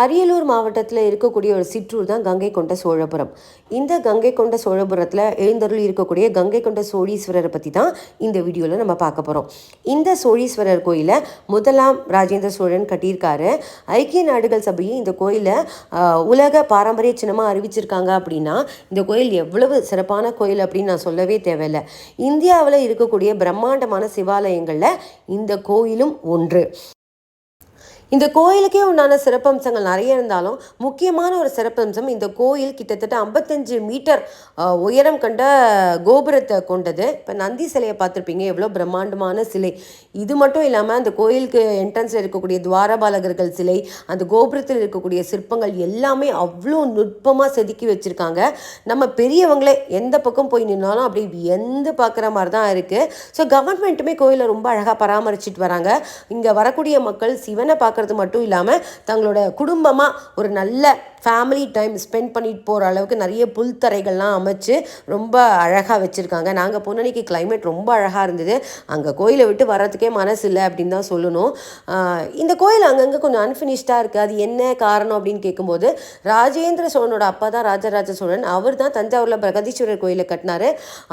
அரியலூர் மாவட்டத்தில் இருக்கக்கூடிய ஒரு சிற்றூர் தான் கங்கை கொண்ட சோழபுரம். இந்த கங்கை கொண்ட சோழபுரத்தில் எழுந்தருள் இருக்கக்கூடிய கங்கை கொண்ட சோழீஸ்வரரை பற்றி தான் இந்த வீடியோவில் நம்ம பார்க்க போகிறோம் இந்த சோழீஸ்வரர் கோயிலை முதலாம் ராஜேந்திர சோழன் கட்டியிருக்காரு. ஐக்கிய நாடுகள் சபையை இந்த கோயிலை உலக பாரம்பரிய சின்னமாக அறிவிச்சிருக்காங்க அப்படின்னா இந்த கோயில் எவ்வளவு சிறப்பான கோயில் அப்படின்னு நான் சொல்லவே தேவையில்லை. இந்தியாவில் இருக்கக்கூடிய பிரம்மாண்டமான சிவாலயங்களில் இந்த கோயிலும் ஒன்று. இந்த கோயிலுக்கே உண்டான சிறப்பம்சங்கள் நிறைய இருந்தாலும் முக்கியமான ஒரு சிறப்பம்சம் இந்த கோயில் கிட்டத்தட்ட ஐம்பத்தஞ்சு மீட்டர் உயரம் கண்ட கோபுரத்தை கொண்டது. இப்போ நந்தி சிலையை பார்த்துருப்பீங்க எவ்வளோ பிரம்மாண்டமான சிலை. இது மட்டும் இல்லாமல் அந்த கோயிலுக்கு என்ட்ரன்ஸில் இருக்கக்கூடிய துவாரபாலகர்கள் சிலை அந்த கோபுரத்தில் இருக்கக்கூடிய சிற்பங்கள் எல்லாமே அவ்வளோ நுட்பமாக செதுக்கி வச்சுருக்காங்க. நம்ம பெரியவங்களே எந்த பக்கம் போய் நின்னாலும் அப்படியே வியந்து பார்க்குற மாதிரி தான் இருக்குது ஸோ கவர்மெண்ட்டுமே கோயிலை ரொம்ப அழகாக பராமரிச்சிட்டு வராங்க. இங்கே வரக்கூடிய மக்கள் சிவனை பார்க்குறது மட்டும் இல்லாமல் தங்களோட குடும்பமாக ஒரு நல்ல ஃபேமிலி டைம் ஸ்பெண்ட் பண்ணிட்டு போகிற அளவுக்கு நிறைய புல்தரைகள்லாம் அமைச்சு ரொம்ப அழகாக வச்சுருக்காங்க. நாங்கள் பொன்னணிக்கு கிளைமேட் ரொம்ப அழகாக இருந்தது. அங்கே கோயிலை விட்டு வர்றதுக்கே மனசு இல்லை அப்படின்னு தான் சொல்லணும். இந்த கோயில் அங்கங்கே கொஞ்சம் அன்ஃபினிஷ்டாக இருக்குது அது என்ன காரணம் அப்படின்னு கேட்கும்போது ராஜேந்திர சோழனோட அப்பா தான் ராஜராஜ சோழன். அவர் தான் தஞ்சாவூரில் பிரகதீஸ்வரர் கோயிலை கட்டினாரு.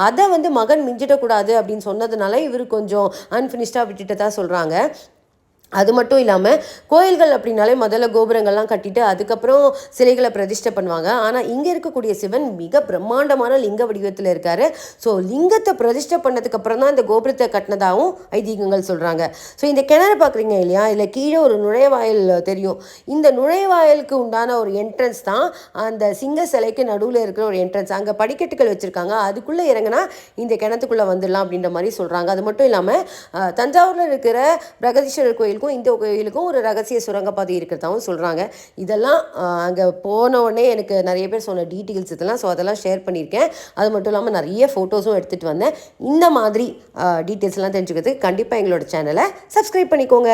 அதை வந்து மகன் மிஞ்சிடக்கூடாது அப்படின்னு சொன்னதுனால இவர் கொஞ்சம் அன்ஃபினிஷ்டாக விட்டுட்டு தான் சொல்கிறாங்க அது மட்டும் இல்லாமல் கோயில்கள் அப்படின்னாலே முதல்ல கோபுரங்கள்லாம் கட்டிட்டு அதுக்கப்புறம் சிலைகளை பிரதிஷ்டை பண்ணுவாங்க. ஆனால் இங்கே இருக்கக்கூடிய சிவன் மிக பிரம்மாண்டமான லிங்க வடிவத்தில் இருக்கார். ஸோ லிங்கத்தை பிரதிஷ்டை பண்ணதுக்கு அப்புறம் தான் இந்த கோபுரத்தை கட்டினதாகவும் ஐதீகங்கள் சொல்கிறாங்க ஸோ இந்த கிணறு பார்க்குறீங்க இல்லையா? இல்லை கீழே ஒரு நுழைவாயில் தெரியும். இந்த நுழைவாயிலுக்கு உண்டான ஒரு என்ட்ரன்ஸ் தான் அந்த சிங்க சிலைக்கு நடுவில் இருக்கிற ஒரு என்ட்ரன்ஸ் அங்கே படிக்கட்டுகள் வச்சுருக்காங்க. அதுக்குள்ளே இறங்கினா இந்த கிணத்துக்குள்ளே வந்துடலாம் அப்படின்ற மாதிரி சொல்கிறாங்க அது மட்டும் இல்லாமல் தஞ்சாவூரில் இருக்கிற பிரகதீஸ்வரர் கோயில் கோயிலுக்கும் இந்த கோயிலுக்கும் ஒரு ரகசிய சுரங்கப்பாதை இருக்கிறதாவும் சொல்கிறாங்க இதெல்லாம் அங்கே போன உடனே எனக்கு நிறைய பேர் சொன்ன டீட்டெயில்ஸ் இதெல்லாம் ஸோ அதெல்லாம் ஷேர் பண்ணியிருக்கேன். அது மட்டும் இல்லாமல் நிறைய ஃபோட்டோஸும் எடுத்துகிட்டு வந்தேன். இந்த மாதிரி டீட்டெயில்ஸ்லாம் தெரிஞ்சுக்கிறதுக்கு கண்டிப்பாக எங்களோட சேனலை சப்ஸ்கிரைப் பண்ணிக்கோங்க.